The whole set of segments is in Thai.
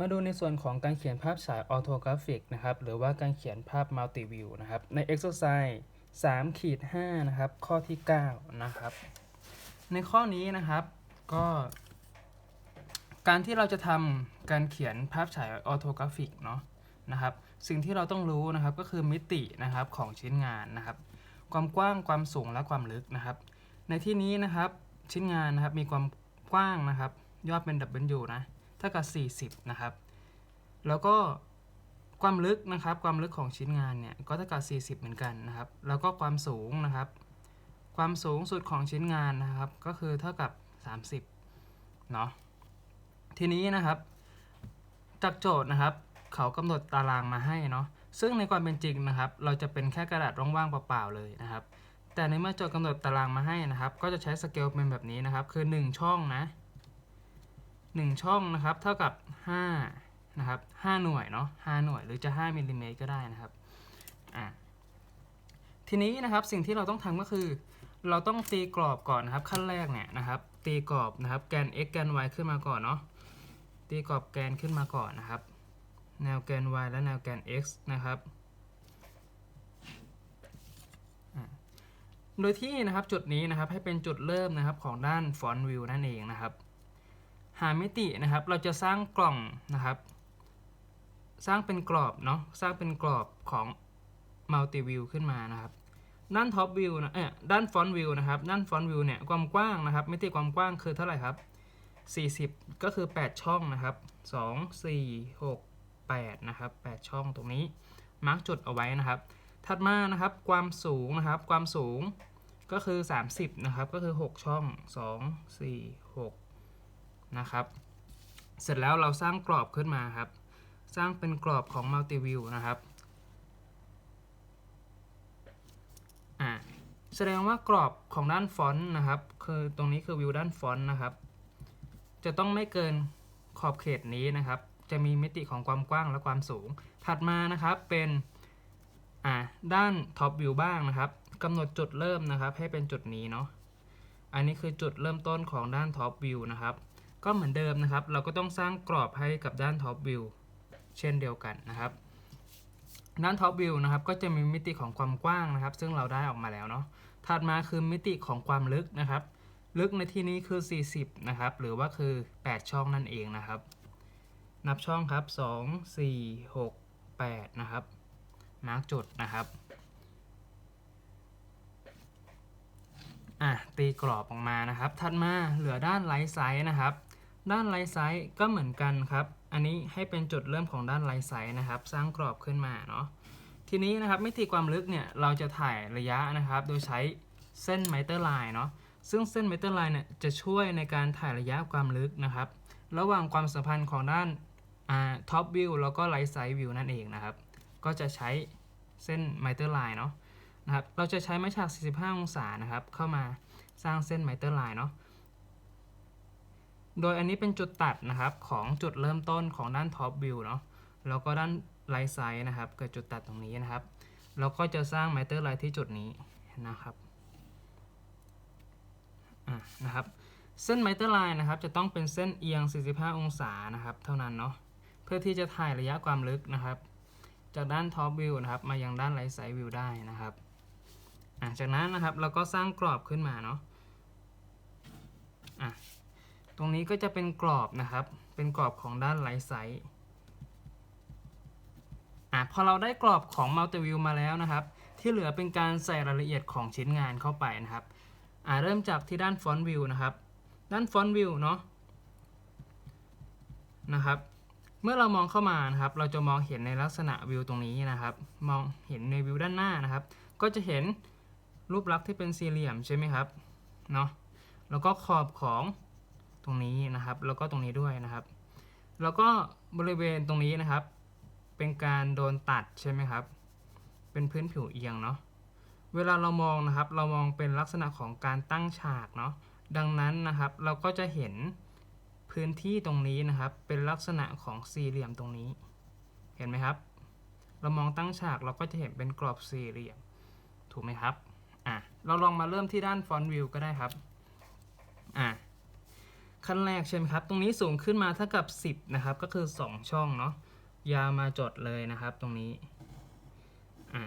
มาดูในส่วนของการเขียนภาพฉายออโทกราฟิกนะครับหรือว่าการเขียนภาพมัลติวิวนะครับใน exercise 3ขีด5นะครับข้อที่ 9 นะครับ ในข้อนี้นะครับก็ การที่เราจะทำการเขียนภาพฉายออโทกราฟิกเนาะนะครับสิ่งที่เราต้องรู้นะครับก็คือมิตินะครับของชิ้นงานนะครับ ความกว้างความสูงและความลึกนะครับ ในที่นี้นะครับชิ้นงานนะครับมีความกว้างนะครับยอดเป็น W นะ ท่ากับ 40 นะครับ แล้วก็ความลึกนะครับ ความลึกของชิ้นงานเนี่ยก็เท่ากับ 40 เหมือนกันนะครับ แล้วก็ความสูงนะครับ ความสูงสุดของชิ้นงานนะครับ ก็คือเท่ากับ 30 เนาะ ทีนี้นะครับ จากโจทย์นะครับ เขากำหนดตารางมาให้เนาะ ซึ่งในความเป็นจริงนะครับ เราจะเป็นแค่กระดาษว่างๆเปล่าๆเลยนะครับ แต่ในเมื่อโจทย์กำหนดตารางมาให้นะครับ ก็จะใช้สเกลเป็นแบบนี้นะครับ คือ 1 ช่องนะ 1 ช่องนะครับเท่ากับ5นะครับ5หน่วยเนาะ5หน่วยหรือจะ 5มิลลิเมตรก็ได้นะครับอะทีนี้นะครับสิ่งที่เราต้องทำก็คือ เราต้องตีกรอบก่อนนะครับ ขั้นแรกเนี่ยนะครับ ตีกรอบนะครับแกน x แกน y ขึ้นมาก่อนเนาะตีกรอบแกนขึ้นมาก่อนนะครับ แนวแกน y และแนวแกน x นะครับโดยที่นะครับจุดนี้นะครับให้เป็นจุดเริ่มนะครับของด้านฟอนต์วิวนั่นเองนะครับ หามิตินะครับ เราจะสร้างกล่องนะครับ สร้างเป็นกรอบเนาะสร้างเป็นกรอบของมัลติวิวขึ้นมานะครับ ด้านท็อปวิวนะเออด้านฟอนต์วิวนะครับ ด้านฟอนต์วิวเนี่ยความกว้างนะครับ มิติความกว้างคือเท่าไหร่ครับ 40 ก็คือ 8 ช่องนะครับ 2 4 6 8 นะครับ 8 ช่องตรงนี้ มาร์กจุดเอาไว้นะครับ ถัดมานะครับ ความสูงนะครับ ความสูงก็คือ 30 นะครับ ก็คือ 6 ช่อง 2 4 6 นะครับ เสร็จแล้วเราสร้างกรอบขึ้นมาครับ สร้างเป็นกรอบของ Multi View นะครับอ่าแสดงว่ากรอบของด้านฟอนต์นะครับ คือตรงนี้คือวิวด้านฟอนต์นะครับ จะต้องไม่เกินขอบเขตนี้นะครับ จะมีมิติของความกว้างและความสูง ถัดมานะครับเป็นอ่าด้านท็อปวิวบ้างนะครับกำหนดจุดเริ่มนะครับ ให้เป็นจุดนี้เนาะอันนี้คือจุดเริ่มต้นของด้านท็อปวิวนะครับ ก็เหมือนเดิมนะครับ เราก็ต้องสร้างกรอบให้กับด้านท็อปวิวเช่นเดียวกันนะครับ ด้านท็อปวิวนะครับก็จะมีมิติของความกว้างนะครับ ซึ่งเราได้ออกมาแล้วเนาะถัดมาคือมิติของความลึกนะครับ ลึกในที่นี้คือ 40 นะครับ หรือว่าคือ 8 ช่องนั่นเองนะครับ นับช่องครับ 2 4 6 8 นะครับมาร์กจุดนะครับอะตีกรอบออกมานะครับ ถัดมาเหลือด้านไลท์ไซส์นะครับ ด้านไลท์ไซส์ก็เหมือนกันครับ อันนี้ให้เป็นจุดเริ่มของด้านไลท์ไซส์นะครับ สร้างกรอบขึ้นมาเนาะ ทีนี้นะครับมิติความลึกเนี่ยเราจะถ่ายระยะนะครับ โดยใช้เส้นไมเตอร์ไลน์เนาะ ซึ่งเส้นไมเมทัลไลน์เนี่ยจะช่วยในการถ่ายระยะความลึกนะครับ ระหว่างความสัมพันธ์ของด้านท็อปวิวแล้วก็ไลท์ไซด์วิวนั่นเองนะครับ ก็จะใช้เส้นไมเตอร์ไลน์เนาะนะครับ เราจะใช้ไม้ฉาก 45 องศานะครับ เข้ามาสร้างเส้นไมเตอร์ไลน์เนาะ โดยอันนี้เป็นจุดตัดนะครับของจุดเริ่มต้นของด้านท็อปวิวเนาะแล้วก็ด้านไลท์ไซด์นะครับ เกิดจุดตัดตรงนี้นะครับ แล้วก็จะสร้างไมเตอร์ไลน์ที่จุดนี้นะครับอะนะครับ เส้นไมเตอร์ไลน์นะครับ จะต้องเป็นเส้นเอียง 45 องศานะครับ เท่านั้นเนาะเพื่อที่จะถ่ายระยะความลึกนะครับ จากด้านท็อปวิวนะครับ มายังด้านไลท์ไซด์วิวได้นะครับอะจากนั้นนะครับเราก็สร้างกรอบขึ้นมาเนาะอะ ตรงนี้ก็จะเป็นกรอบนะครับ เป็นกรอบของด้านไลท์ไซด์อะพอเราได้กรอบของมัลติวิวมาแล้วนะครับ ที่เหลือเป็นการใส่รายละเอียดของชิ้นงานเข้าไปนะครับอ่าเริ่มจากที่ด้านฟอนต์วิวนะครับ ด้านฟอนต์วิวเนาะนะครับ เมื่อเรามองเข้ามานะครับ เราจะมองเห็นในลักษณะวิวตรงนี้นะครับ มองเห็นในวิวด้านหน้านะครับ ก็จะเห็นรูปลักษณ์ที่เป็นสี่เหลี่ยมใช่ไหมครับ เนาะ แล้วก็ขอบของ ตรงนี้นะครับ แล้วก็ตรงนี้ด้วยนะครับ แล้วก็บริเวณตรงนี้นะครับ เป็นการโดนตัดใช่ไหมครับ เป็นพื้นผิวเอียงเนาะเวลาเรามองนะครับ เรามองเป็นลักษณะของการตั้งฉากเนาะดังนั้นนะครับ เราก็จะเห็นพื้นที่ตรงนี้นะครับ เป็นลักษณะของสี่เหลี่ยมตรงนี้ เห็นไหมครับ เรามองตั้งฉากเราก็จะเห็นเป็นกรอบสี่เหลี่ยม ถูกไหมครับอะเราลองมาเริ่มที่ด้านฟอนต์วิวก็ได้ครับอะ ขั้นแรกใช่ไหมครับ ตรงนี้สูงขึ้นมาเท่ากับ 10 นะครับ ก็คือ 2 ช่องเนาะ ยาวมาจดเลยนะครับ ตรงนี้ อ่า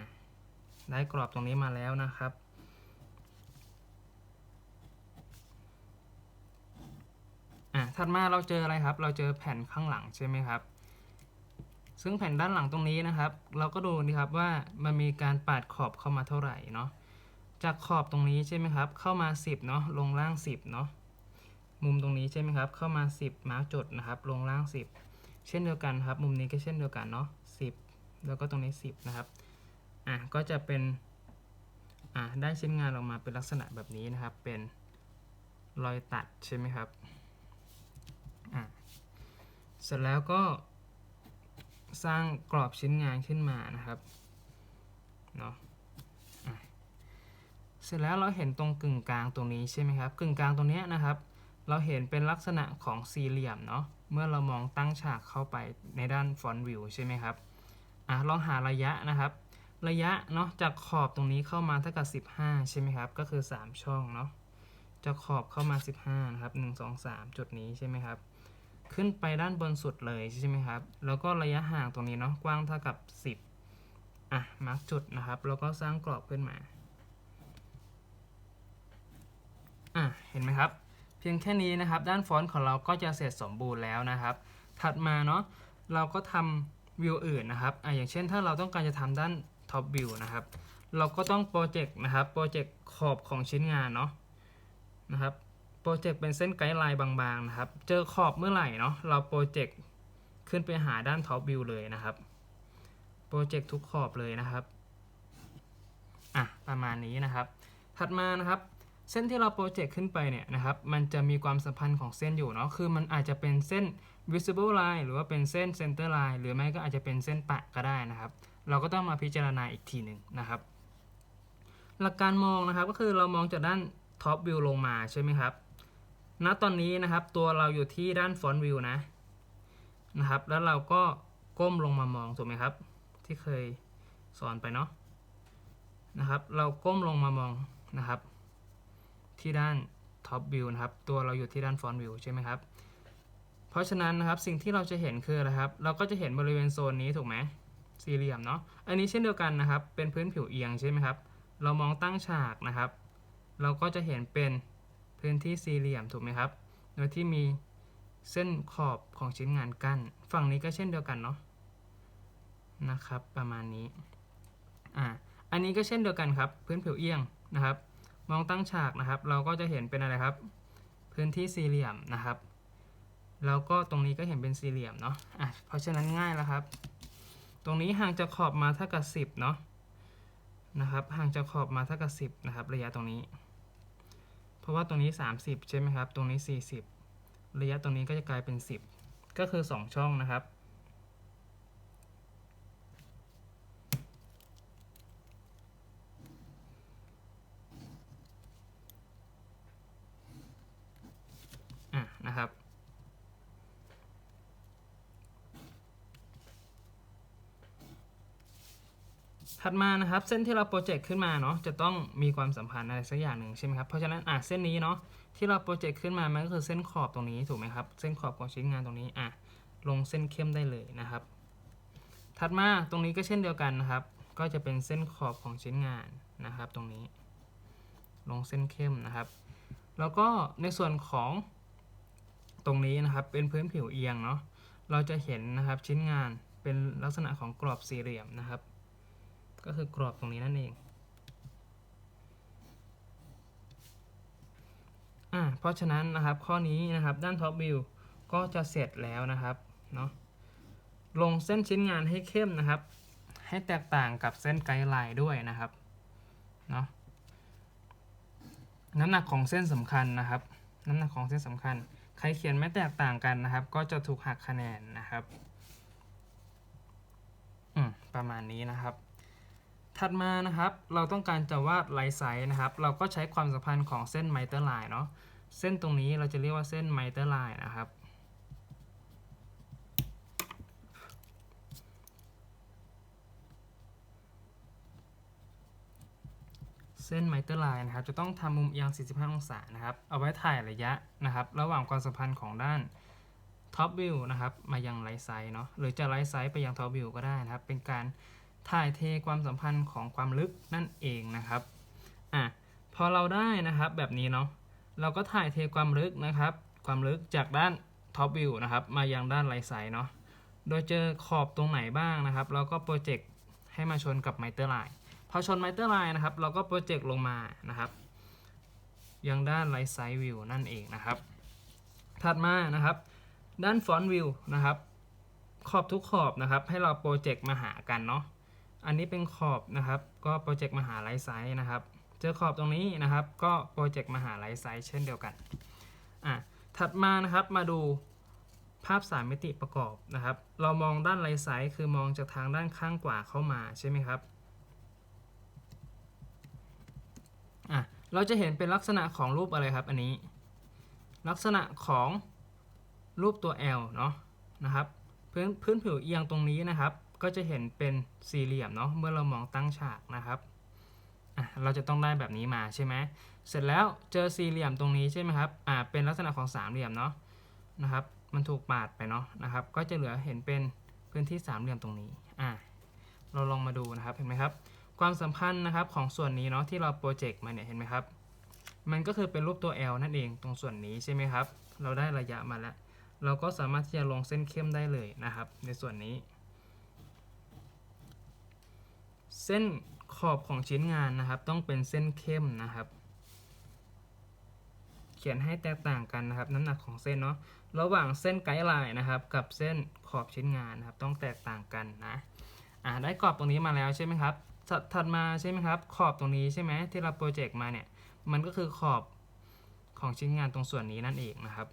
ได้กรอบตรงนี้มาแล้วนะครับ อ่า ถัดมาเราเจออะไรครับ เราเจอแผ่นข้างหลังใช่ไหมครับ ซึ่งแผ่นด้านหลังตรงนี้นะครับ เราก็ดูนี่ครับว่ามันมีการปาดขอบเข้ามาเท่าไหร่เนาะ จากขอบตรงนี้ใช่ไหมครับ เข้ามา 10 เนาะ ลงล่าง 10 เนาะ มุมตรงนี้ใช่ไหมครับ เข้ามา 10 มาร์กจดนะครับ ลงล่าง 10 เช่นเดียวกันครับ มุมนี้ก็เช่นเดียวกันเนาะ10 แล้วก็ตรงนี้ 10 นะครับ อะ ก็จะเป็น อะ ได้ชิ้นงานออกมาเป็นลักษณะแบบนี้นะครับ เป็นรอยตัดใช่ไหมครับ อะ เสร็จแล้วก็สร้างกรอบชิ้นงานขึ้นมานะครับ เนาะเสร็จแล้วเราเห็นตรงกึ่งกลางตรงนี้ใช่ไหมครับ กึ่งกลางตรงเนี้ยนะครับ เราเห็นเป็นลักษณะของสี่เหลี่ยมเนาะเมื่อเรามองตั้งฉากเข้าไปในด้านฟอนต์วิวใช่ไหมครับอะลองหาระยะนะครับ ระยะเนาะจากขอบตรงนี้เข้ามาเท่ากับ 15 ใช่ไหมครับ ก็คือ 3 ช่องเนาะจากขอบเข้ามา 15 นะครับ 1 2 3 จุดนี้ใช่ไหมครับ ขึ้นไปด้านบนสุดเลยใช่ไหมครับ แล้วก็ระยะห่างตรงนี้เนาะกว้างเท่ากับ 10 อะมาร์กจุดนะครับ แล้วก็สร้างกรอบขึ้นมา อะเห็นไหมครับ เพียงแค่นี้นะครับ ด้านฟอนต์ของเราก็จะเสร็จสมบูรณ์แล้วนะครับ ถัดมาเนาะเราก็ทำวิวอื่นนะครับอะอย่างเช่นถ้าเราต้องการจะทำด้านท็อปวิวนะครับ เราก็ต้องโปรเจกต์นะครับโปรเจกต์ขอบของชิ้นงานเนาะนะครับโปรเจกต์เป็นเส้นไกด์ไลน์บางๆนะครับ เจอขอบเมื่อไหร่เนาะเราโปรเจกต์ขึ้นไปหาด้านท็อปวิวเลยนะครับโปรเจกต์ทุกขอบเลยนะครับอะประมาณนี้นะครับ ถัดมานะครับ เส้นที่เราโปรเจกต์ขึ้นไปเนี่ยนะครับ มันจะมีความสัมพันธ์ของเส้นอยู่เนาะ คือมันอาจจะเป็นเส้น visible line หรือว่าเป็นเส้น center line หรือไม่ก็อาจจะเป็นเส้นปะก็ได้นะครับ เราก็ต้องมาพิจารณาอีกทีหนึ่งนะครับ หลักการมองนะครับก็คือเรามองจากด้าน top view ลงมาใช่ไหมครับ ณ ตอนนี้นะครับตัวเราอยู่ที่ด้าน front view นะ นะครับ แล้วเราก็ก้มลงมามองถูกไหมครับ ที่เคยสอนไปเนาะ นะครับ เราก้มลงมามองนะครับ ที่ด้าน top view นะครับ ตัวเราอยู่ที่ด้าน front view ใช่ไหมครับ เพราะฉะนั้นนะครับสิ่งที่เราจะเห็นคืออะไรครับ เราก็จะเห็นบริเวณโซนนี้ถูกไหมสี่เหลี่ยมเนาะ อันนี้เช่นเดียวกันนะครับ เป็นพื้นผิวเอียงใช่ไหมครับ เรามองตั้งฉากนะครับ เราก็จะเห็นเป็นพื้นที่สี่เหลี่ยมถูกไหมครับ โดยที่มีเส้นขอบของชิ้นงานกั้น ฝั่งนี้ก็เช่นเดียวกันเนาะ นะครับ ประมาณนี้ อ่า อันนี้ก็เช่นเดียวกันครับ พื้นผิวเอียงนะครับ มองตั้งฉากนะครับ เราก็จะเห็นเป็นอะไรครับ พื้นที่สี่เหลี่ยมนะครับ แล้วก็ตรงนี้ก็เห็นเป็นสี่เหลี่ยมเนาะอะเพราะฉะนั้นง่ายแล้วครับ ตรงนี้ห่างจากขอบมาเท่ากับ10เนาะนะครับ ห่างจากขอบมาเท่ากับ10นะครับ ระยะตรงนี้ เพราะว่าตรงนี้ 30 ใช่ไหมครับ ตรงนี้ 40 ระยะตรงนี้ก็จะกลายเป็น 10 ก็คือ 2 ช่องนะครับ อะ นะครับ ถัดมานะครับเส้นที่เราโปรเจกต์ขึ้นมาเนาะจะต้องมีความสัมพันธ์อะไรสักอย่างหนึ่งใช่ไหมครับเพราะฉะนั้นอะเส้นนี้เนาะที่เราโปรเจกต์ขึ้นมามันก็คือเส้นขอบตรงนี้ถูกไหมครับเส้นขอบของชิ้นงานตรงนี้อะลงเส้นเข้มได้เลยนะครับ ถัดมาตรงนี้ก็เช่นเดียวกันนะครับ ก็จะเป็นเส้นขอบของชิ้นงานนะครับ ตรงนี้ ลงเส้นเข้มนะครับ แล้วก็ในส่วนของตรงนี้นะครับเป็นพื้นผิวเอียงเนาะเราจะเห็นนะครับชิ้นงานเป็นลักษณะของกรอบสี่เหลี่ยมนะครับ ก็คือกรอบตรงนี้นั่นเองอ่าเพราะฉะนั้นนะครับข้อนี้นะครับด้านท็อปวิวก็จะเสร็จแล้วนะครับเนาะลงเส้นชิ้นงานให้เข้มนะครับ ให้แตกต่างกับเส้นไกด์ไลน์ด้วยนะครับเนาะน้ำหนักของเส้นสำคัญนะครับ น้ำหนักของเส้นสำคัญ ใครเขียนไม่แตกต่างกันนะครับ ก็จะถูกหักคะแนนนะครับ อืม ประมาณนี้นะครับ ถัดมานะครับเราต้องการจะวาดไลท์ไซส์นะครับ เราก็ใช้ความสัมพันธ์ของเส้นไมเตอร์ไลน์เนาะเส้นตรงนี้เราจะเรียกว่าเส้นไมเตอร์ไลน์นะครับเส้นไมเตอร์ไลน์นะครับจะต้องทำมุมเอียง 45 องศานะครับ เอาไว้ถ่ายระยะนะครับ ระหว่างความสัมพันธ์ของด้านท็อปวิวนะครับ มายังไลท์ไซส์เนาะหรือจะไลท์ไซส์ไปยังท็อปวิวก็ได้นะครับ เป็นการ ถ่ายเทความสัมพันธ์ของความลึกนั่นเองนะครับอะพอเราได้นะครับแบบนี้เนาะเราก็ถ่ายเทความลึกนะครับ ความลึกจากด้านท็อปวิวนะครับมายังด้านไลท์ไซส์เนาะโดยเจอขอบตรงไหนบ้างนะครับ เราก็โปรเจกต์ให้มาชนกับไมเตอร์ไลน์พอชนไมเตอร์ไลน์นะครับ เราก็โปรเจกต์ลงมานะครับยังด้านไลท์ไซส์วิวนั่นเองนะครับ ถัดมานะครับ ด้านฟอนต์วิวนะครับ ขอบทุกขอบนะครับ ให้เราโปรเจกต์มาหากันเนาะ อันนี้เป็นขอบนะครับก็โปรเจกต์มหาไลท์ไซส์นะครับ เจอขอบตรงนี้นะครับ ก็โปรเจกต์มหาไลท์ไซส์เช่นเดียวกันอะถัดมานะครับมาดูภาพสามมิติประกอบนะครับ เรามองด้านไลไซส์คือมองจากทางด้านข้างกว่าเข้ามาใช่ไหมครับอะเราจะเห็นเป็นลักษณะของรูปอะไรครับอันนี้ ลักษณะของรูปตัว L เนาะนะครับพื้นพื้นผิวเอียงตรงนี้นะครับ ก็จะเห็นเป็นสี่เหลี่ยมเนาะเมื่อเรามองตั้งฉากนะครับเราจะต้องได้แบบนี้มาใช่ไหมเสร็จแล้วเจอสี่เหลี่ยมตรงนี้ใช่ไหมครับอ่าเป็นลักษณะของสามเหลี่ยมเนาะนะครับ มันถูกปาดไปเนาะนะครับ ก็จะเหลือเห็นเป็นพื้นที่สามเหลี่ยมตรงนี้อ่าเราลองมาดูนะครับเห็นไหมครับ ความสัมพันธ์นะครับของส่วนนี้เนาะที่เราโปรเจกต์มาเนี่ยเห็นไหมครับ มันก็คือเป็นรูปตัว L นั่นเองตรงส่วนนี้ใช่ไหมครับ เราได้ระยะมาแล้ว เราก็สามารถที่จะลงเส้นเข้มได้เลยนะครับ ในส่วนนี้ เส้นขอบของชิ้นงานนะครับ ต้องเป็นเส้นเข้มนะครับ เขียนให้แตกต่างกันนะครับ น้ำหนักของเส้นเนาะระหว่างเส้นไกด์ไลน์นะครับ กับเส้นขอบชิ้นงานนะครับ ต้องแตกต่างกันนะอ่าได้กรอบตรงนี้มาแล้วใช่ไหมครับถัดถัดมาใช่ไหมครับ ขอบตรงนี้ใช่ไหมที่เราโปรเจกต์มาเนี่ยมันก็คือขอบของชิ้นงานตรงส่วนนี้นั่นเองนะครับ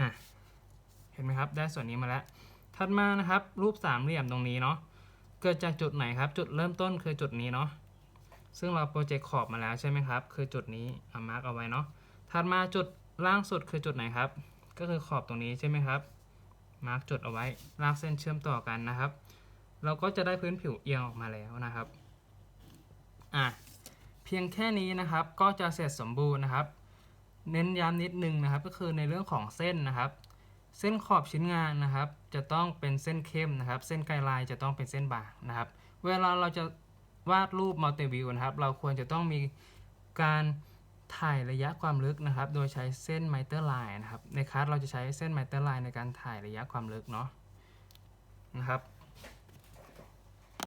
อะเห็นไหมครับ ได้ส่วนนี้มาแล้ว ถัดมานะครับ รูปสามเหลี่ยมตรงนี้เนาะเกิดจากจุดไหนครับ จุดเริ่มต้นคือจุดนี้เนาะซึ่งเราโปรเจกต์ขอบมาแล้วใช่ไหมครับ คือจุดนี้เอามาร์กเอาไว้เนาะถัดมาจุดล่างสุดคือจุดไหนครับ ก็คือขอบตรงนี้ใช่ไหมครับมาร์กจุดเอาไว้ลากเส้นเชื่อมต่อกันนะครับ เราก็จะได้พื้นผิวเอียงออกมาแล้วนะครับอะเพียงแค่นี้นะครับก็จะเสร็จสมบูรณ์นะครับ เน้นย้ำนิดนึงนะครับ ก็คือในเรื่องของเส้นนะครับ เส้นขอบชิ้นงานนะครับ จะต้องเป็นเส้นเข้มนะครับ เส้นไกลไลน์จะต้องเป็นเส้นบางนะครับ เวลาเราจะวาดรูปมัลติวิวนะครับ เราควรจะต้องมีการถ่ายระยะความลึกนะครับ โดยใช้เส้นไมเตอร์ไลน์นะครับ ในคัสเราจะใช้เส้นไมเตอร์ไลน์ในการถ่ายระยะความลึกเนาะนะครับ